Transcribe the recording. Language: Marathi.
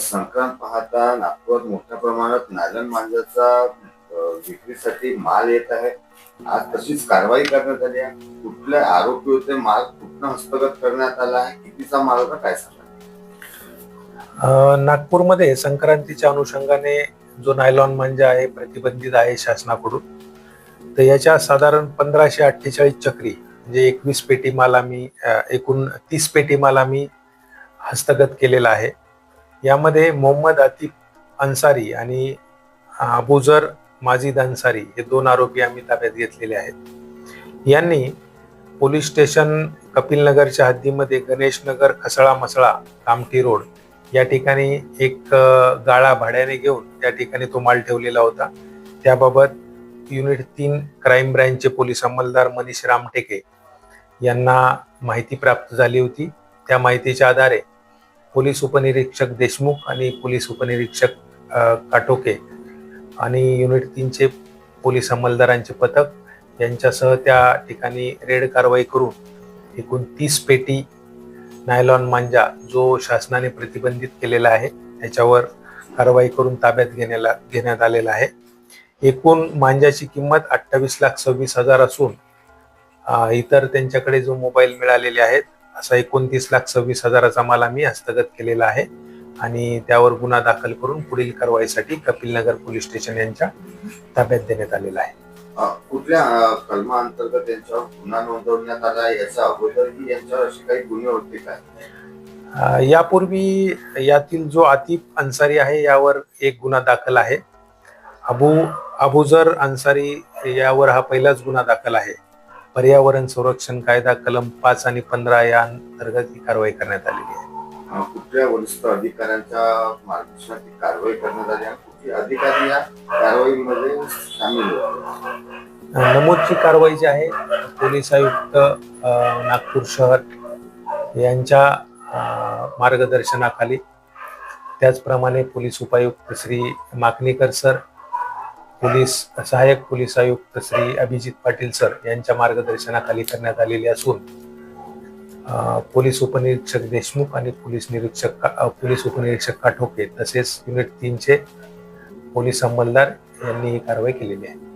संक्रांत पाहता नागपुरात मोठ्या प्रमाणात नायलन मांजाचा विक्रीसाठी माल येत आहे. आज तशीच कारवाई करण्यात आली आहे. कुठले आरोपी होते माल कुठनं हस्तगत करण्यात आला आहे कितीचा माल होता काय सांगा नागपूरमध्ये संक्रांतीच्या अनुषंगाने जो नायलॉन मांजा आहे प्रतिबंधित आहे शासनाकडून तर याच्या साधारण पंधराशे अठ्ठेचाळीस चक्री म्हणजे एकवीस पेटी माल आम्ही एकूण तीस पेटी माल आम्ही हस्तगत केलेला आहे. यामध्ये मोहम्मद आतिफ अन्सारी आणि अबुजर माजिद अन्सारी हे दोन आरोपी आम्ही ताब्यात घेतलेले आहेत. यांनी पोलीस स्टेशन कपिलनगरच्या हद्दीमध्ये गणेशनगर खसळा मसळा कामठी रोड या ठिकाणी एक गाळा भाड्याने घेऊन त्या ठिकाणी तो माल ठेवलेला होता. त्याबाबत युनिट तीन क्राईम ब्रँचचे पोलीस अंमलदार मनीष रामटेके यांना माहिती प्राप्त झाली होती. त्या माहितीच्या आधारे पोलीस उपनिरीक्षक देशमुख आणि पोलीस उपनिरीक्षक काटोके आणि युनिट तीनचे पोलीस अंमलदारांचे पथक यांच्यासह त्या ठिकाणी रेड कारवाई करून एकूण तीस पेटी नायलॉन मांजा जो शासनाने प्रतिबंधित केलेला आहे त्याच्यावर कारवाई करून ताब्यात घेण्याला घेण्यात आलेला आहे. एकूण मांजाची किंमत अठ्ठावीस लाख सव्वीस हजार असून इतर त्यांच्याकडे जो मोबाईल मिळालेले आहेत असा एकोणतीस लाख सव्वीस हजाराचा माल आम्ही हस्तगत केलेला आहे. आणि त्यावर गुन्हा दाखल करून पुढील कारवाईसाठी कपिलनगर पोलीस स्टेशन यांच्या ताब्यात देण्यात आलेला आहे. कुठल्या कलमा अंतर्गत यांच्यावर गुन्हा नोंदवण्यात आला आहे याच्या अगोदरही यांच्यावर असे काही गुन्हे होते काय यापूर्वी यातील जो आतिफ अन्सारी आहे यावर एक गुन्हा दाखल आहे. अबू अबुजर अन्सारी यावर हा पहिलाच गुन्हा दाखल आहे. पर्यावरण संरक्षण कायदा कलम पाच आणि पंधरा या अंतर्गत ही कारवाई करण्यात आलेली आहे. कुठल्या वरिष्ठ अधिकाऱ्यांच्या मार्गदर्शनात ही कारवाई करण्यात आली आणि कुठले अधिकारी या कारवाईमध्ये सामील होते? नमूदची कारवाई जी आहे पोलीस आयुक्त अ, नागपूर शहर यांच्या अ, मार्गदर्शनाखाली. त्याचप्रमाणे पोलीस उपायुक्त श्री माकणीकर सर पोलीस सहाय्यक पोलीस आयुक्त श्री अभिजित पाटील सर यांच्या मार्गदर्शनाखाली करण्यात आलेली असून पोलीस उपनिरीक्षक देशमुख आणि पोलीस निरीक्षक का- पोलीस उपनिरीक्षक काठोके तसेच युनिट तीनचे पोलीस अंमलदार यांनी ही कारवाई केलेली आहे.